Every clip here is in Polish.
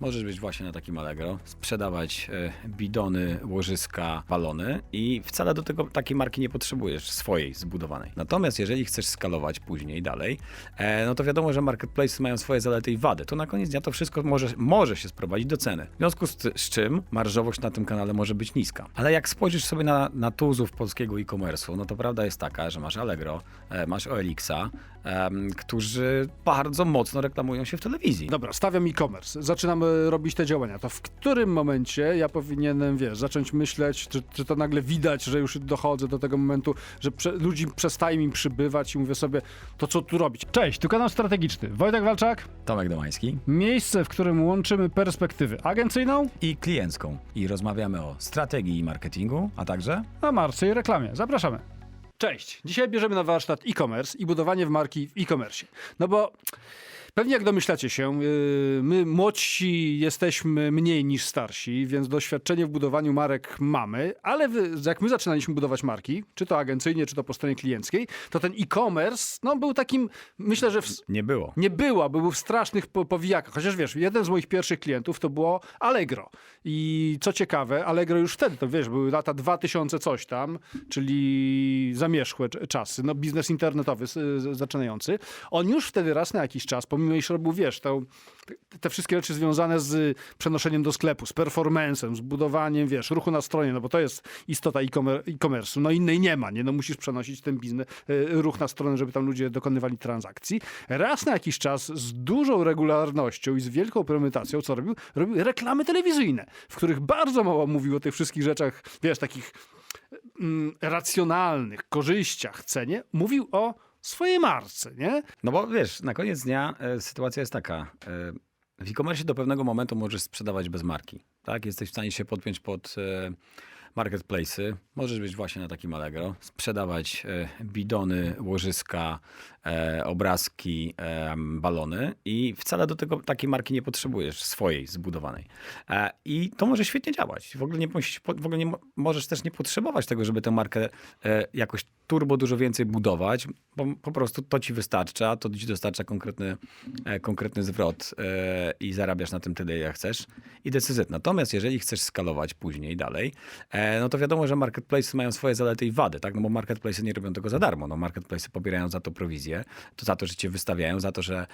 Możesz być właśnie na takim Allegro, sprzedawać e, bidony, łożyska, balony i wcale do tego takiej marki nie potrzebujesz, swojej zbudowanej. Natomiast jeżeli chcesz skalować później dalej, e, no to wiadomo, że marketplace mają swoje zalety i wady. To na koniec dnia to wszystko może, może się sprowadzić do ceny. W związku z, z czym marżowość na tym kanale może być niska. Ale jak spojrzysz sobie na, na tuzów polskiego e-commerce'u, no to prawda jest taka, że masz Allegro, e, masz OLX-a, którzy bardzo mocno reklamują się w telewizji. Dobra, stawiam e-commerce. Zaczynamy robić te działania. To w którym momencie ja powinienem, wiesz, zacząć myśleć, czy, czy to nagle widać, że już dochodzę do tego momentu, że prze, ludzi przestaje mi przybywać i mówię sobie, to co tu robić? Cześć, tu kanał strategiczny. Wojtek Walczak. Tomek Domański. Miejsce, w którym łączymy perspektywę agencyjną, i kliencką. I rozmawiamy o strategii i marketingu, a także a marce i reklamie. Zapraszamy. Cześć. Dzisiaj bierzemy na warsztat e-commerce i budowanie w marki w e-commerce. No bo pewnie jak domyślacie się, yy, my młodsi jesteśmy mniej niż starsi, więc doświadczenie w budowaniu marek mamy, ale jak my zaczynaliśmy budować marki, czy to agencyjnie, czy to po stronie klienckiej, to ten e-commerce no, był takim, myślę, że w, nie było. nie była, był w strasznych po- powijakach. Chociaż wiesz, jeden z moich pierwszych klientów to było Allegro. I co ciekawe, Allegro już wtedy, to wiesz, były lata 2000 coś tam, czyli zamierzchłe cz- czasy, no biznes internetowy zaczynający. On już wtedy raz na jakiś czas, pomimo iż robił, wiesz, to, te wszystkie rzeczy związane z przenoszeniem do sklepu, z performancem, z budowaniem, wiesz, ruchu na stronie, no bo to jest istota e-commer- e-commerce'u. No innej nie ma, nie? No musisz przenosić ten biznes, e, ruch na stronę, żeby tam ludzie dokonywali transakcji. Raz na jakiś czas z dużą regularnością i z wielką premedytacją, co robił? Robił reklamy telewizyjne, w których bardzo mało mówił o tych wszystkich rzeczach, wiesz, takich mm, racjonalnych korzyściach, cenie. Mówił o swojej marce, nie? No bo wiesz, na koniec dnia e, sytuacja jest taka. E, w e-commerce do pewnego momentu możesz sprzedawać bez marki. Tak? Jesteś w stanie się podpiąć pod e, marketplace'y. Możesz być właśnie na takim Allegro, sprzedawać e, bidony, łożyska, e, obrazki, balony i wcale do tego takiej marki nie potrzebujesz, swojej zbudowanej. E, I to może świetnie działać. W ogóle, nie, w ogóle nie, mo- możesz też nie potrzebować tego, żeby tę markę jakoś turbo dużo więcej budować, bo po prostu to ci wystarcza, to ci dostarcza konkretny, konkretny zwrot i zarabiasz na tym tyle, ile chcesz i decyzjet. Natomiast jeżeli chcesz skalować później dalej, no to wiadomo, że marketplace mają swoje zalety i wady, tak? No bo marketplace nie robią tego za darmo. No marketplace pobierają za to prowizję, to za to, że cię wystawiają, za to, że,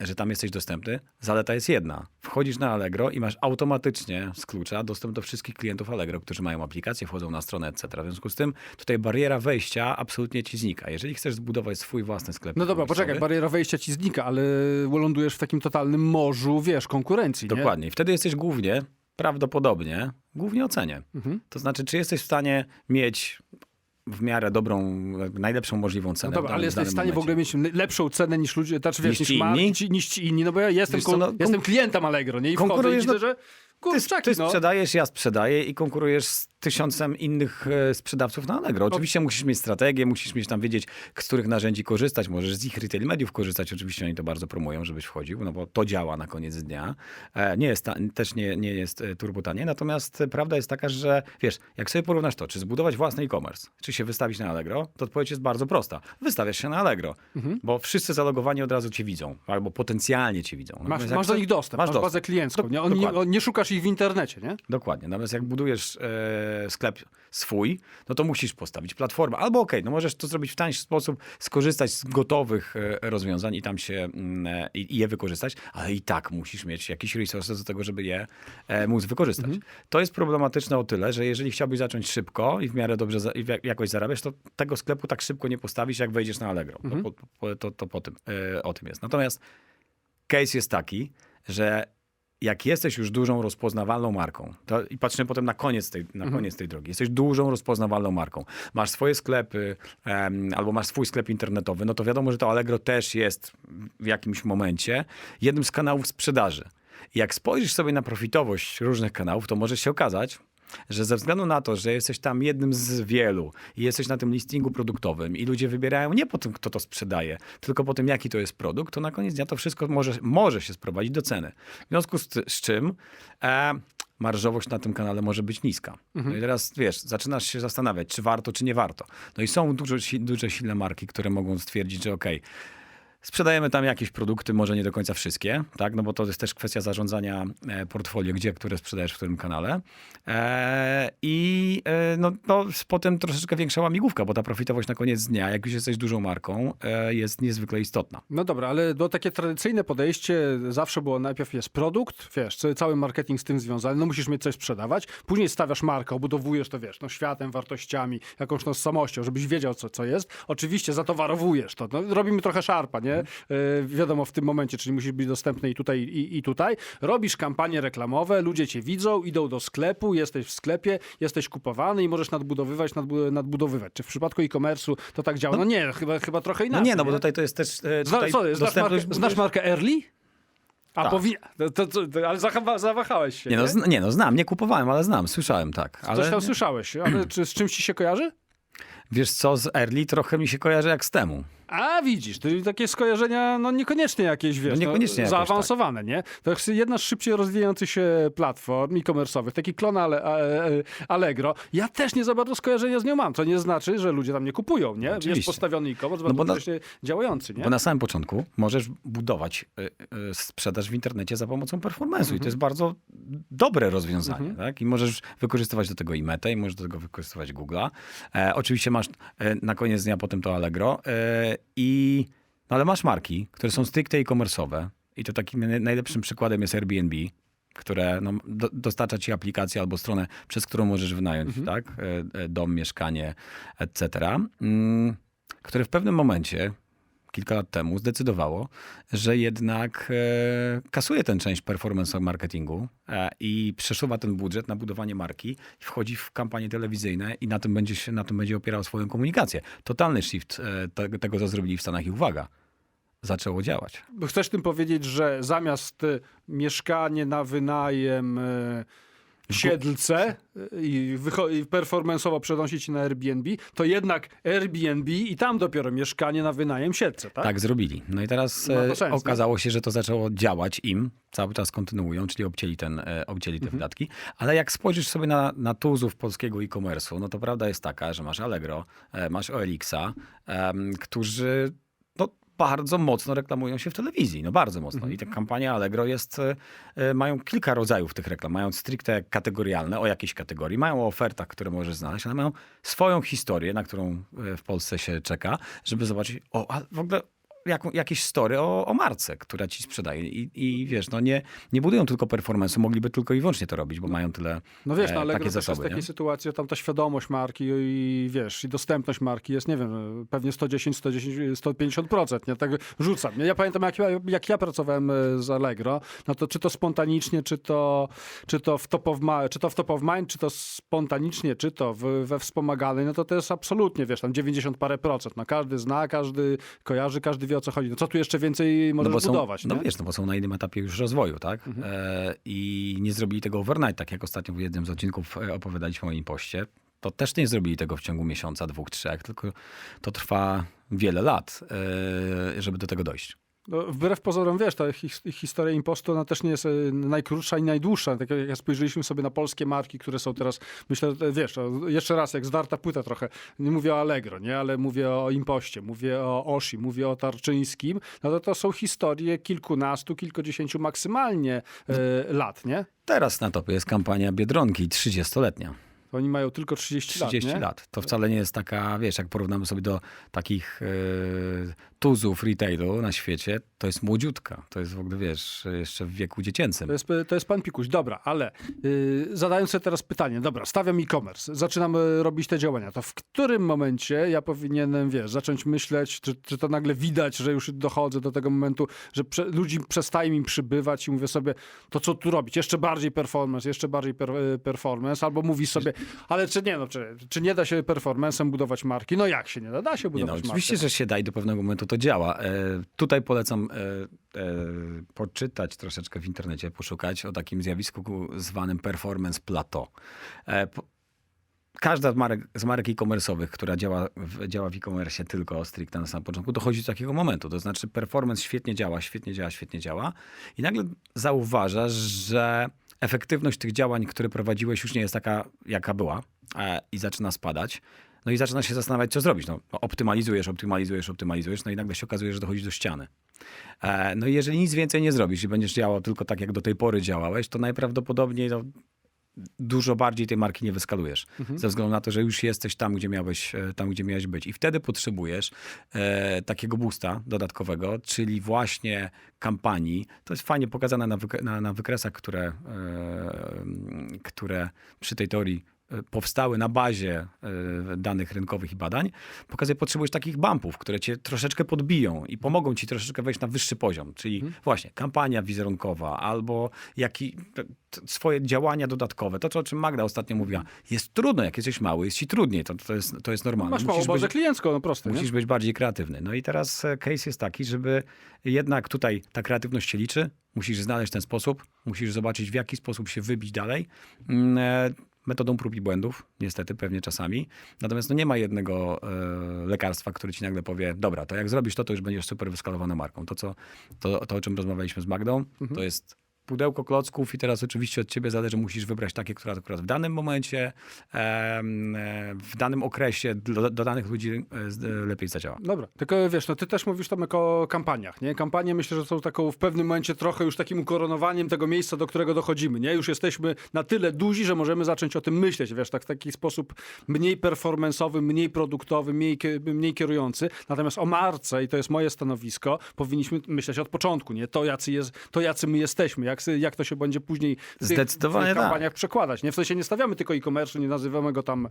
że tam jesteś dostępny. Zaleta jest jedna. Wchodzisz na Allegro i masz automatycznie z klucza dostęp do wszystkich klientów Allegro, którzy mają aplikację, wchodzą na stronę, etc. W związku z tym tutaj bariera wejścia absolutnie ci znika. Jeżeli chcesz zbudować swój własny sklep. No dobra, poczekaj, bariera wejścia ci znika, ale lądujesz w takim totalnym morzu, wiesz, konkurencji, nie? Dokładnie. I wtedy jesteś głównie, prawdopodobnie, głównie ocenie. Mhm. To znaczy, czy jesteś w stanie mieć w miarę dobrą, najlepszą możliwą No cenę. dobra, w ale jesteś w stanie w danym ogóle mieć lepszą cenę niż ludzie, znaczy wiesz, Niż niż, inni? ci- niż ci inni, no bo ja jestem, co, no, jestem klientem Allegro, nie? I wchodzę i Konkurujesz, widzę, no- że Ty, kurczaki, ty no. sprzedajesz, ja sprzedaję i konkurujesz z tysiącem innych e, sprzedawców na Allegro. Oczywiście musisz mieć strategię, musisz mieć tam wiedzieć, z których narzędzi korzystać. Możesz z ich retail mediów korzystać. Oczywiście oni to bardzo promują, żebyś wchodził, no bo to działa na koniec dnia. E, Nie jest też nie, nie jest e, turbo tanie. Natomiast prawda jest taka, że wiesz, jak sobie porównasz to, czy zbudować własny e-commerce, czy się wystawić na Allegro, to odpowiedź jest bardzo prosta. Wystawiasz się na Allegro, Mhm. bo wszyscy zalogowani od razu cię widzą, albo potencjalnie cię widzą. Masz, Natomiast jak masz do nich dostęp, masz, bazę kliencką, Do- nie? On nie, on nie szukasz ich w internecie, nie? Dokładnie. Natomiast jak budujesz e, sklep swój, no to musisz postawić platformę. Albo okej, no możesz to zrobić w tańszy sposób, skorzystać z gotowych e, rozwiązań i tam się mm, e, i, je wykorzystać, ale i tak musisz mieć jakieś resources do tego, żeby je e, móc wykorzystać. To jest problematyczne o tyle, że jeżeli chciałbyś zacząć szybko i w miarę dobrze za, jakoś zarabiać, to tego sklepu tak szybko nie postawisz, jak wejdziesz na Allegro. To, po, to, to po tym, e, o tym jest. Natomiast case jest taki, że jak jesteś już dużą, rozpoznawalną marką, to, i patrzymy potem na koniec, tej, na koniec tej drogi, jesteś dużą, rozpoznawalną marką, masz swoje sklepy em, albo masz swój sklep internetowy, no to wiadomo, że to Allegro też jest w jakimś momencie jednym z kanałów sprzedaży. I jak spojrzysz sobie na profitowość różnych kanałów, to może się okazać, że ze względu na to, że jesteś tam jednym z wielu i jesteś na tym listingu produktowym i ludzie wybierają nie po tym, kto to sprzedaje, tylko po tym, jaki to jest produkt, to na koniec dnia to wszystko może, może się sprowadzić do ceny. W związku z, z czym e, marżowość na tym kanale może być niska. No i teraz, wiesz, zaczynasz się zastanawiać, czy warto, czy nie warto. No i są dużo, si- duże, silne marki, które mogą stwierdzić, że okej, Sprzedajemy tam jakieś produkty, może nie do końca wszystkie, tak? No bo to jest też kwestia zarządzania e, portfolio, gdzie, które sprzedajesz w którym kanale. E, I e, no, no, potem troszeczkę większa łamigłówka, bo ta profitowość na koniec dnia, jak już jesteś dużą marką, e, jest niezwykle istotna. No dobra, ale do takie tradycyjne podejście zawsze było najpierw jest produkt, wiesz, ca- cały marketing z tym związany, no musisz mieć coś sprzedawać, później stawiasz markę, obudowujesz to, wiesz, no światem, wartościami, jakąś tożsamością, żebyś wiedział, co, co jest. Oczywiście zatowarowujesz to. No, robimy trochę szarpa, nie? E, wiadomo, w tym momencie, czyli musisz być dostępny i tutaj, i, i tutaj. Robisz kampanie reklamowe, ludzie cię widzą, idą do sklepu, jesteś w sklepie, jesteś kupowany i możesz nadbudowywać, nadbu- nadbudowywać. Czy w przypadku e-commerce'u to tak działa? No nie, chyba, chyba trochę No inaczej. nie, no bo tutaj to jest też e, Zna, tutaj co, znasz, markę, znasz markę Early? A Tak. powi... to, to, to, ale zawahałeś się, Nie nie? no, zna, nie no, znam, nie kupowałem, ale znam, słyszałem, tak. Coś Ale tam słyszałeś, ale czy z czymś ci się kojarzy? wiesz co, z Early trochę mi się kojarzy jak z temu. A widzisz, to takie skojarzenia, no niekoniecznie jakieś, wiesz, No niekoniecznie jakoś, zaawansowane, nie? To jest jedna z szybciej rozwijających się platform e-commerce'owych, taki klon Ale, e, e, Allegro. Ja też nie za bardzo skojarzenia z nią mam, co nie znaczy, że ludzie tam nie kupują, nie? Jest Oczywiście. postawiony e-commerce, No bardzo bo na- działający, nie? Bo na samym początku możesz budować y, y, sprzedaż w internecie za pomocą performance'u i Mhm. to jest bardzo dobre rozwiązanie. Tak? I możesz wykorzystywać do tego i Meta, i możesz do tego wykorzystywać Google'a. E, oczywiście masz e, na koniec dnia potem to Allegro e, i no ale masz marki, które są stricte e-commerce'owe i to takim naj- najlepszym przykładem jest Airbnb, które no, do, dostarcza ci aplikację albo stronę, przez którą możesz wynająć Mhm. tak? E, e, dom, mieszkanie, etc. Mm, które w pewnym momencie kilka lat temu zdecydowało, że jednak e, kasuje tę część performance marketingu e, i przesuwa ten budżet na budowanie marki, wchodzi w kampanie telewizyjne i na tym będzie, się, na tym będzie opierał swoją komunikację. Totalny shift e, te, tego, co zrobili w Stanach i uwaga, zaczęło działać. Chcesz tym powiedzieć, że zamiast mieszkanie na wynajem Siedlce i, i performanceowo przenosić na Airbnb, to jednak Airbnb i tam dopiero mieszkanie na wynajem Siedlce, tak? Tak zrobili. No i teraz e, sens, nie? okazało się, że to zaczęło działać im, cały czas kontynuują, czyli obcięli, ten, e, obcięli te wydatki. Ale jak spojrzysz sobie na, na tuzów polskiego e-commerce'u, no to prawda jest taka, że masz Allegro, e, masz OLX-a, em, którzy no, bardzo mocno reklamują się w telewizji, no bardzo mocno. I ta kampania Allegro jest, e, e, mają kilka rodzajów tych reklam. Mają stricte kategorialne, o jakiejś kategorii, mają o ofertach, które możesz znaleźć, ale mają swoją historię, na którą e, w Polsce się czeka, żeby zobaczyć, o, a w ogóle jaką, jakieś story o, o marce, która ci sprzedaje. I, I wiesz, no nie, nie budują tylko performance'u, mogliby tylko i wyłącznie to robić, bo mają tyle No wiesz, e, no Allegro takie też jest zasoby. takiej sytuacji, tam ta świadomość marki i wiesz, i dostępność marki jest, nie wiem, pewnie 110, 110, 150%, nie? Tak rzucam. Ja pamiętam, jak ja, jak ja pracowałem e, z Allegro, no to czy to spontanicznie, czy to, czy to w top of, czy to w top of mind, czy to spontanicznie, czy to w, we wspomaganej, no to to jest absolutnie, wiesz, tam 90 parę procent. No każdy zna, każdy kojarzy, każdy wie o co chodzi. No co tu jeszcze więcej możesz są, budować, no nie? wiesz, no bo są na innym etapie już rozwoju, tak? E, I nie zrobili tego overnight, tak jak ostatnio w jednym z odcinków e, opowiadaliśmy o impoście. To też nie zrobili tego w ciągu miesiąca, dwóch, trzech, tylko to trwa wiele lat, e, żeby do tego dojść. No, wbrew pozorom, wiesz, ta his, historia impostu ona też nie jest e, najkrótsza i najdłuższa. Tak jak spojrzeliśmy sobie na polskie marki, które są teraz, myślę, wiesz, jeszcze raz, jak zdarta płyta trochę, nie mówię o Allegro, nie, ale mówię o impoście, mówię o Oshi, mówię o Tarczyńskim, no to to są historie kilkunastu, kilkudziesięciu maksymalnie e, lat, nie? Teraz na topie jest kampania Biedronki 30-letnia. Oni mają tylko 30, 30 lat, lat. To wcale nie jest taka, wiesz, jak porównamy sobie do takich e, tuzów retailu na świecie, to jest młodziutka. To jest w ogóle, wiesz, jeszcze w wieku dziecięcym. To jest, to jest pan Pikuś, dobra, ale yy, zadając sobie teraz pytanie, dobra, stawiam e-commerce, zaczynam y, robić te działania, to w którym momencie ja powinienem, wiesz, zacząć myśleć, czy, czy to nagle widać, że już dochodzę do tego momentu, że prze, ludzi przestaje mi przybywać i mówię sobie, to co tu robić, jeszcze bardziej performance, jeszcze bardziej per, y, performance, albo mówi sobie, ale czy nie, no, czy, czy nie da się performance'em budować marki? No jak się nie da? Da się Nie no, budować oczywiście, że się da i do pewnego momentu to działa. E, tutaj polecam e, e, poczytać troszeczkę w internecie, poszukać o takim zjawisku zwanym performance plateau. E, po, każda z marek, z marek e-commerce'owych, która działa w, działa w e-commerce tylko stricte na samym początku, dochodzi do takiego momentu. To znaczy performance świetnie działa, świetnie działa, świetnie działa i nagle zauważasz, że efektywność tych działań, które prowadziłeś już nie jest taka, jaka była e, i zaczyna spadać. No i zaczynasz się zastanawiać, co zrobić. No, optymalizujesz, optymalizujesz, optymalizujesz, no i nagle się okazuje, że dochodzisz do ściany. E, no i jeżeli nic więcej nie zrobisz i będziesz działał tylko tak, jak do tej pory działałeś, to najprawdopodobniej no, dużo bardziej tej marki nie wyskalujesz. Ze względu na to, że już jesteś tam, gdzie miałeś, e, tam, gdzie miałeś być. I wtedy potrzebujesz e, takiego boosta dodatkowego, czyli właśnie kampanii. To jest fajnie pokazane na, na, na wykresach, które, e, które przy tej teorii powstały na bazie e, danych rynkowych i badań, pokazuje, potrzebujesz takich bumpów, które cię troszeczkę podbiją i pomogą ci troszeczkę wejść na wyższy poziom, czyli właśnie kampania wizerunkowa albo jaki, swoje działania dodatkowe. To, o czym Magda ostatnio mówiła. Jest trudno, jak jesteś mały, jest ci trudniej, to, to, jest, to jest normalne. Masz mało Musisz bazę być- kliencką, no proste, nie? Musisz być bardziej kreatywny. No i teraz e, case jest taki, żeby jednak tutaj ta kreatywność się liczy. Musisz znaleźć ten sposób, musisz zobaczyć, w jaki sposób się wybić dalej. Metodą prób i błędów, niestety, pewnie czasami. Natomiast no nie ma jednego e, lekarstwa, które ci nagle powie, dobra, to jak zrobisz to, to już będziesz super wyskalowaną marką. To, co, to, to o czym rozmawialiśmy z Magdą, to jest pudełko klocków i teraz oczywiście od ciebie zależy, musisz wybrać takie, które akurat w danym momencie, e, w danym okresie do, do danych ludzi e, e, lepiej zadziała. Dobra, tylko wiesz, no ty też mówisz tam o kampaniach, nie? Kampanie myślę, że są taką w pewnym momencie trochę już takim ukoronowaniem tego miejsca, do którego dochodzimy, nie? Już jesteśmy na tyle duzi, że możemy zacząć o tym myśleć, wiesz, tak w taki sposób mniej performanceowy, mniej produktowy, mniej, mniej kierujący. Natomiast o marce, i to jest moje stanowisko, powinniśmy myśleć od początku, nie? To, jacy, jest, to jacy my jesteśmy, jak, sy- jak to się będzie później w tych, Zdecydowanie tych tak. kampaniach przekładać, nie? W sensie nie stawiamy tylko e-commerce, nie nazywamy go tam e,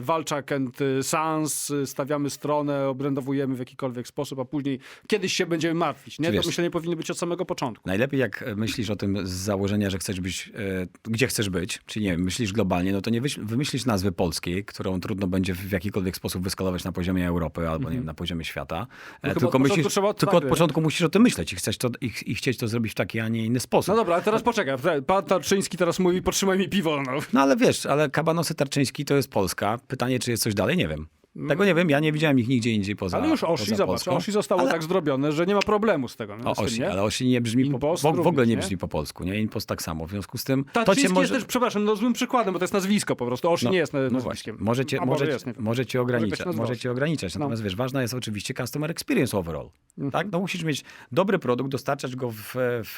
Walczak and e, Sans, e, stawiamy stronę, obrędowujemy w jakikolwiek sposób, a później kiedyś się będziemy martwić, nie? Czy To wiesz- myślenie powinno być od samego początku. Najlepiej jak myślisz o tym z założenia, że chcesz być, e, gdzie chcesz być, czyli nie wiem, myślisz globalnie, no to nie wyś- wymyślisz nazwy polskiej, którą trudno będzie w jakikolwiek sposób wyskalować na poziomie Europy albo nie wiem, na poziomie świata. E, od tylko myślisz, tylko od początku musisz o tym myśleć i, chcesz to, i, i chcieć to zrobić w taki, a nie inny sposób. No dobra, ale teraz poczekaj. Pan Tarczyński teraz mówi, potrzymaj mi piwo. No. No ale wiesz, ale kabanosy tarczyński to jest Polska. Pytanie, czy jest coś dalej, nie wiem. Tego nie wiem, ja nie widziałem ich nigdzie indziej poza Ale już Oshi, poza zobacz, Polską. Oshi zostało ale, tak zrobione, że nie ma problemu z tego. No, O, z tym, Oshi, nie? ale Oshi nie brzmi, po, w, w ogóle nie nie? brzmi po polsku, nie? Impost tak samo. W związku z tym to może... jest też, przepraszam, no złym przykładem, bo to jest nazwisko po prostu. Oshi nie jest na- No nazwiskiem. właśnie, może cię, A może, jest, nie wiem. może cię być ograniczać. Może cię ograniczać. No. Natomiast wiesz, ważna jest oczywiście customer experience overall. Mhm. Tak? No musisz mieć dobry produkt, dostarczać go w, w,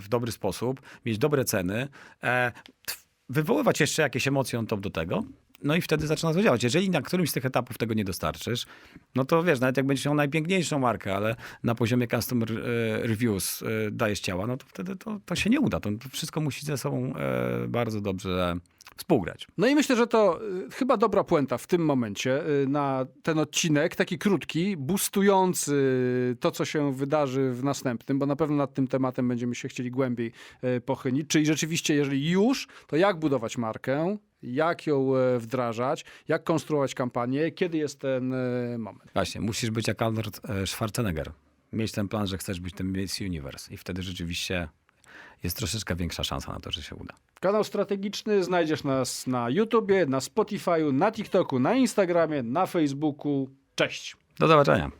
w dobry sposób, mieć dobre ceny, e, wywoływać jeszcze jakieś emocje on top do tego. No i wtedy zaczyna to działać. Jeżeli na którymś z tych etapów tego nie dostarczysz, no to wiesz, nawet jak będziesz miał najpiękniejszą markę, ale na poziomie customer e, reviews e, dajesz ciała, no to wtedy to, to się nie uda. To wszystko musi ze sobą e, bardzo dobrze współgrać. No i myślę, że to y, chyba dobra puenta w tym momencie y, na ten odcinek, taki krótki, boostujący to, co się wydarzy w następnym, bo na pewno nad tym tematem będziemy się chcieli głębiej y, pochylić. Czyli rzeczywiście, jeżeli już, to jak budować markę, jak ją wdrażać, jak konstruować kampanię, kiedy jest ten moment. Właśnie, musisz być jak Arnold e, Schwarzenegger. Mieć ten plan, że chcesz być tym Miss Universe. I wtedy rzeczywiście jest troszeczkę większa szansa na to, że się uda. Kanał strategiczny znajdziesz nas na YouTubie, na Spotify'u, na TikToku, na Instagramie, na Facebooku. Cześć! Do zobaczenia.